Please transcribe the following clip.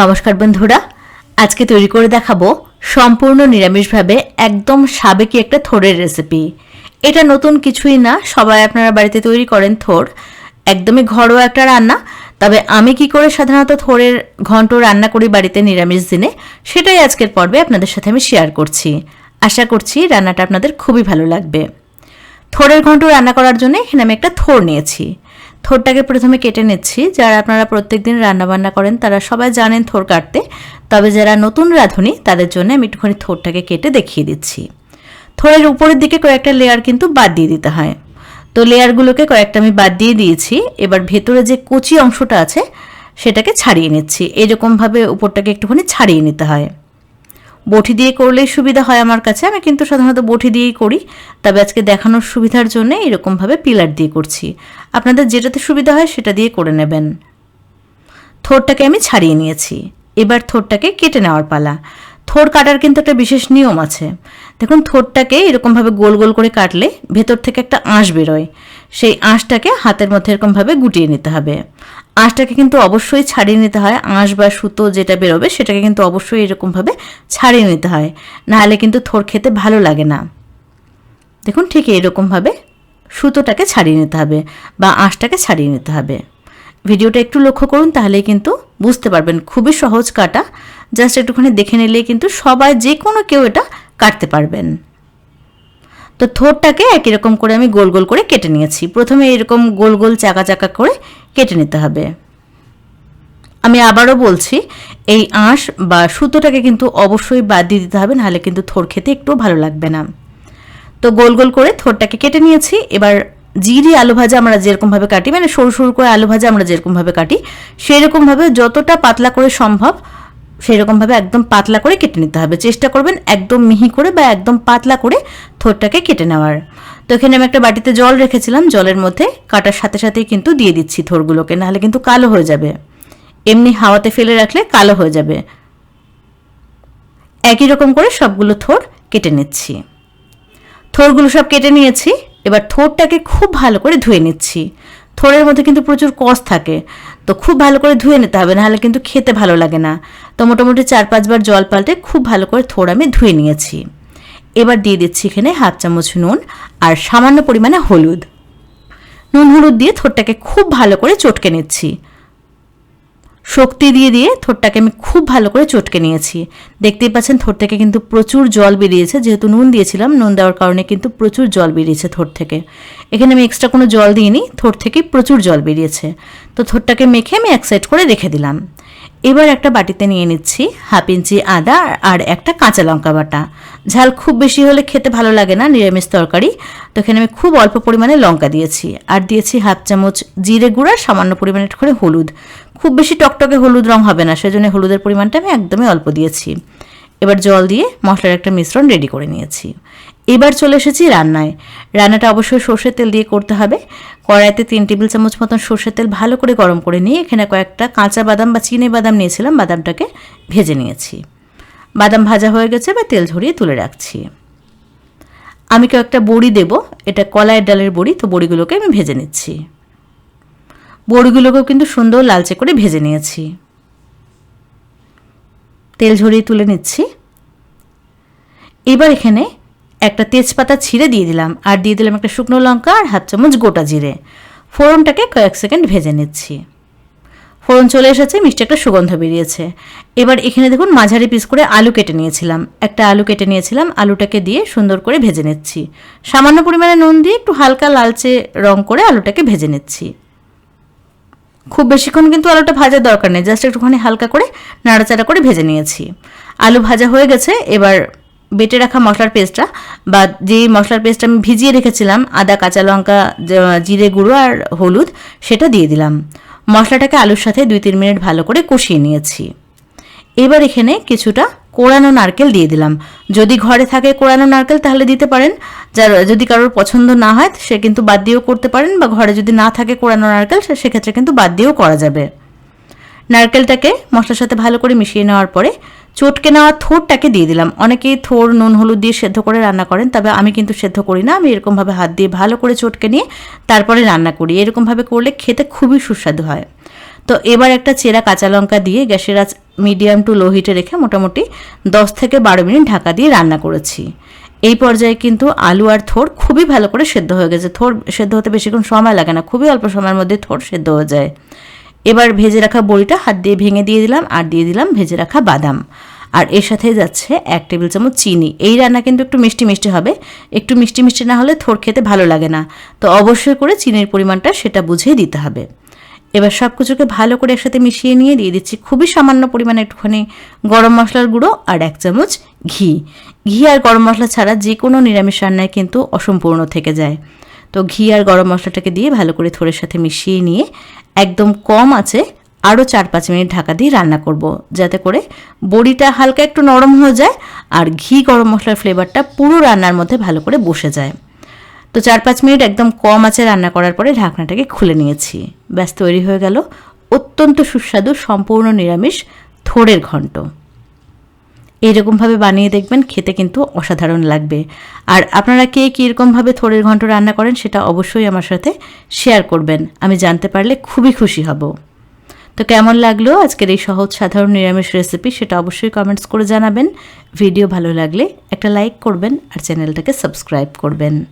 নমস্কার বন্ধুরা, আজকে তৈরি করে দেখাবো সম্পূর্ণ নিরামিষভাবে একদম সাবেকি একটা থোড়ের রেসিপি এটা নতুন কিছুই না, সবাই আপনারা বাড়িতে তৈরি করেন থোড় একদমই ঘরোয়া একটা রান্না, তবে আমি কি করে সাধারণত থোড়ের ঘন্ট রান্না করি বাড়িতে নিরামিষ দিনে, সেটাই আজকের পর্বে আপনাদের সাথে আমি শেয়ার করছি। আশা করছি রান্নাটা আপনাদের খুবই ভালো লাগবে। থোড়ের ঘন্ট রান্না করার জন্য এখানে আমি একটা থোড় নিয়েছি। থোরটাকে প্রথমে কেটে নিচ্ছি। যারা আপনারা প্রত্যেকদিন রান্নাবান্না করেন, তারা সবাই জানেন থোর কাটতে। তবে যারা নতুন রাঁধুনি, তাদের জন্য আমি একটুখানি থোরটাকে কেটে দেখিয়ে দিচ্ছি। থোরের উপরের দিকে কয়েকটা লেয়ার কিন্তু বাদ দিয়ে দিতে হয়। তো লেয়ারগুলোকে কয়েকটা আমি বাদ দিয়ে দিয়েছি। এবার ভেতরে যে কচি অংশটা আছে, সেটাকে ছাড়িয়ে নিচ্ছি। এরকমভাবে উপরটাকে একটুখানি ছাড়িয়ে নিতে হয়। বটি দিয়ে করলেই সুবিধা হয় আমার কাছে। আমি কিন্তু সাধারণত বটি দিয়েই করি। তবে আজকে দেখানোর সুবিধার জন্য এরকমভাবে পিলার দিয়ে করছি। আপনাদের যেটাতে সুবিধা হয় সেটা দিয়ে করে নেবেন। থোরটাকে আমি ছাড়িয়ে নিয়েছি। এবার থোরটাকে কেটে নেওয়ার পালা। থোর কাটার কিন্তু একটা বিশেষ নিয়ম আছে। দেখুন, থোরটাকে এরকমভাবে গোল গোল করে কাটলে ভেতর থেকে একটা আঁশ বেরোয়। সেই আঁশটাকে হাতের মধ্যে এরকমভাবে গুটিয়ে নিতে হবে। আঁশটাকে কিন্তু অবশ্যই ছাড়িয়ে নিতে হয়। আঁশ বা সুতো যেটা বেরোবে সেটাকে কিন্তু অবশ্যই এরকমভাবে ছাড়িয়ে নিতে হয়। নাহলে কিন্তু থোর খেতে ভালো লাগে না। দেখুন ঠিক এরকমভাবে সুতোটাকে ছাড়িয়ে নিতে হবে বা আঁশটাকে ছাড়িয়ে নিতে হবে। ভিডিওটা একটু লক্ষ্য করুন তাহলেই কিন্তু বুঝতে পারবেন। খুবই সহজ কাটা। জাস্ট একটুখানি দেখে নিলেই কিন্তু সবাই যে কোনো কেউ এটা কাটতে পারবেন। তো থোরটাকে একই রকম করে আমি গোল গোল করে কেটে নিয়েছি। প্রথমে এরকম গোল গোল চাকা চাকা করে কেটে নিতে হবে। আমি আবারও বলছি, এই আঁশ বা সুতোটাকে কিন্তু অবশ্যই বাদ দিয়ে দিতে হবে, নাহলে কিন্তু থোর খেতে একটু ভালো লাগবে না। তো গোল গোল করে থোরটাকে কেটে নিয়েছি। এবার জিরি আলু ভাজা আমরা যেরকমভাবে কাটি মানে সরু সরু করে আলু ভাজা আমরা যেরকমভাবে কাটি সেরকমভাবে যতটা পাতলা করে সম্ভব সেরকমভাবে একদম পাতলা করে কেটে নিতে হবে। চেষ্টা করবেন একদম মিহি করে বা একদম পাতলা করে থোরটাকে কেটে নেওয়ার। তো এখানে আমি একটা বাটিতে জল রেখেছিলাম, জলের মধ্যে কাটার সাথে সাথেই কিন্তু দিয়ে দিচ্ছি থোরগুলোকে, নাহলে কিন্তু কালো হয়ে যাবে। এমনি হাওয়াতে ফেলে রাখলে কালো হয়ে যাবে। একই রকম করে সবগুলো থোর কেটে নিচ্ছি। থোরগুলো সব কেটে নিয়েছি, এবার থোরটাকে খুব ভালো করে ধুয়ে নিচ্ছি। থোরের মধ্যে কিন্তু প্রচুর কষ থাকে। তো খুব ভালো করে ধুয়ে নিতে হবে, নাহলে কিন্তু খেতে ভালো লাগে না। তো মোটামুটি চার পাঁচবার জল পাল্টে খুব ভালো করে থোড় আমি ধুয়ে নিয়েছি। এবার দিয়ে দিচ্ছি এখানে হাফ চামচ নুন আর সামান্য পরিমাণে হলুদ। নুন হলুদ দিয়ে থোড়টাকে খুব ভালো করে চটকে নিচ্ছি। শক্তি দিয়ে দিয়ে থোরটাকে আমি খুব ভালো করে চটকে নিয়েছি। দেখতেই পাচ্ছেন থোর থেকে কিন্তু প্রচুর জল বেরিয়েছে। যেহেতু নুন দিয়েছিলাম, নুন দেওয়ার কারণে কিন্তু প্রচুর জল বেরিয়েছে থোর থেকে। এখানে আমি এক্সট্রা কোনো জল দিইনি থোর থেকে প্রচুর জল বেরিয়েছে। তো থোরটাকে মেখে আমি এক সাইড করে রেখে দিলাম। এবার একটা বাটিতে নিয়ে নিচ্ছি হাফ ইঞ্চি আদা আর একটা কাঁচা লঙ্কা বাটা। ঝাল খুব বেশি হলে খেতে ভালো লাগে না নিরামিষ তরকারি। তো এখানে আমি খুব অল্প পরিমাণে লঙ্কা দিয়েছি আর দিয়েছি হাফ চামচ জিরে গুঁড়া, সামান্য পরিমাণে করে হলুদ। খুব বেশি টকটকে হলুদ রং হবে না, সেজন্য হলুদের পরিমাণটা আমি একদমই অল্প দিয়েছি। এবার জল দিয়ে মশলার একটা মিশ্রণ রেডি করে নিয়েছি। এবার চলে এসেছি রান্নায়। রান্নাটা অবশ্যই সর্ষের তেল দিয়ে করতে হবে। কড়াইতে তিন টেবিল চামচ মতন সর্ষের তেল ভালো করে গরম করে নিয়ে এখানে কয়েকটা কাঁচা বাদাম বা চিনি বাদাম নিয়েছিলাম, বাদামটাকে ভেজে নিয়েছি। বাদাম ভাজা হয়ে গেছে বা তেল ঝরিয়ে তুলে রাখছি। আমি কয়েকটা বড়ি দেব, এটা কলাইয়ের ডালের বড়ি, তো বড়িগুলোকে আমি ভেজে নিচ্ছি। বড়িগুলোকেও কিন্তু সুন্দর লালচে করে ভেজে নিয়েছি। তেল ঝরিয়ে তুলে নিচ্ছি। এবার এখানে একটা তেজপাতা ছিঁড়ে দিয়ে দিলাম, আর দিয়ে দিলাম একটা শুকনো লঙ্কা আর হাত চামচ গোটা জিরে। ফোড়নটাকে কয়েক সেকেন্ড ভেজে নিচ্ছি। ফোড়ন চলে এসেছে, মিষ্টি একটা সুগন্ধ বেরিয়েছে। এবার এখানে দেখুন মাঝারি পিস করে আলু কেটে নিয়েছিলাম। একটা আলু কেটে নিয়েছিলাম, আলুটাকে দিয়ে সুন্দর করে ভেজে নিচ্ছি। সামান্য পরিমাণে নুন দিয়ে একটু হালকা লালচে রং করে আলুটাকে ভেজে নিচ্ছি। খুব বেশিক্ষণ কিন্তু আলুটা ভাজার দরকার নেই, জাস্ট একটুখানি হালকা করে নাড়াচাড়া করে ভেজে নিয়েছি। আলু ভাজা হয়ে গেছে, এবার বেটে রাখা মশলার পেস্টটা বা যে মশলার পেস্টটা আমি ভিজিয়ে রেখেছিলাম, আদা, কাঁচা লঙ্কা জিরে গুঁড়ো আর হলুদ, সেটা দিয়ে দিলাম। মশলাটাকে আলুর সাথে দুই তিন মিনিট ভালো করে কষিয়ে নিয়েছি। এবার এখানে কিছুটা কোড়ানো নারকেল দিয়ে দিলাম। যদি ঘরে থাকে কোড়ানো নারকেল, তাহলে দিতে পারেন। যার, যদি কারোর পছন্দ না হয়, সে কিন্তু বাদ দিয়েও করতে পারেন, বা ঘরে যদি না থাকে কোড়ানো নারকেল সেক্ষেত্রে কিন্তু বাদ দিয়েও করা যাবে। নারকেলটাকে মশলার সাথে ভালো করে মিশিয়ে নেওয়ার পরে চটকে নেওয়া থোরটাকে দিয়ে দিলাম। অনেকেই থোর, নুন, হলুদ দিয়ে সেদ্ধ করে রান্না করেন, তবে আমি কিন্তু সেদ্ধ করি না। আমি এরকমভাবে হাত দিয়ে ভালো করে চটকে নিয়ে তারপরে রান্না করি। এরকমভাবে করলে খেতে খুবই সুস্বাদু হয়। তো এবার একটা চেরা কাঁচা লঙ্কা দিয়ে গ্যাসের আঁচ মিডিয়াম টু লো হিটে রেখে মোটামুটি দশ থেকে বারো মিনিট ঢাকা দিয়ে রান্না করেছি। এই পর্যায়ে কিন্তু আলু আর থোর খুবই ভালো করে সেদ্ধ হয়ে গেছে। থোর সেদ্ধ হতে বেশিক্ষণ সময় লাগে না। খুবই অল্প সময়ের মধ্যে থোর সেদ্ধ হয়ে যায়। এবার ভেজে রাখা বড়িটা হাত দিয়ে ভেঙে দিয়ে দিলাম, আর দিয়ে দিলাম ভেজে রাখা বাদাম। আর এর সাথে যাচ্ছে এক টেবিল চামচ চিনি। এই রান্না কিন্তু একটু মিষ্টি মিষ্টি হবে। একটু মিষ্টি মিষ্টি না হলে থোড় খেতে ভালো লাগে না। তো অবশ্যই করে চিনির পরিমাণটা সেটা বুঝেই দিতে হবে। এবার সব কিছুকে ভালো করে একসাথে মিশিয়ে নিয়ে দিয়ে দিচ্ছি খুবই সামান্য পরিমাণে একটুখানি গরম মশলার গুঁড়ো আর এক চামচ ঘি। ঘি আর গরম মশলা ছাড়া যে কোনো নিরামিষ রান্নায় কিন্তু অসম্পূর্ণ থেকে যায়। তো ঘি আর গরম মশলাটাকে দিয়ে ভালো করে থোড়ের সাথে মিশিয়ে নিয়ে একদম কম আছে আরও চার পাঁচ মিনিট ঢাকা দিয়ে রান্না করব। যাতে করে বড়িটা হালকা একটু নরম হয়ে যায় আর ঘি গরম মশলার ফ্লেভারটা পুরো রান্নার মধ্যে ভালো করে বসে যায়। তো চার পাঁচ মিনিট একদম কম আছে রান্না করার পরে ঢাকনাটাকে খুলে নিয়েছি। ব্যাস, তৈরি হয়ে গেল অত্যন্ত সুস্বাদু, সম্পূর্ণ নিরামিষ, থোড়ের ঘন্ট। এইরকমভাবে বানিয়ে দেখবেন, খেতে কিন্তু অসাধারণ লাগবে। আর আপনারা কে কীরকমভাবে থোড়ের ঘন্ট রান্না করেন সেটা অবশ্যই আমার সাথে শেয়ার করবেন। আমি জানতে পারলে খুবই খুশি হব। তো কেমন লাগল আজকের এই সহজ সাধারণ নিরামিষ রেসিপি সেটা অবশ্যই কমেন্টস করে জানাবেন। ভিডিও ভালো লাগলে একটা লাইক করবেন আর চ্যানেলটাকে সাবস্ক্রাইব করবেন।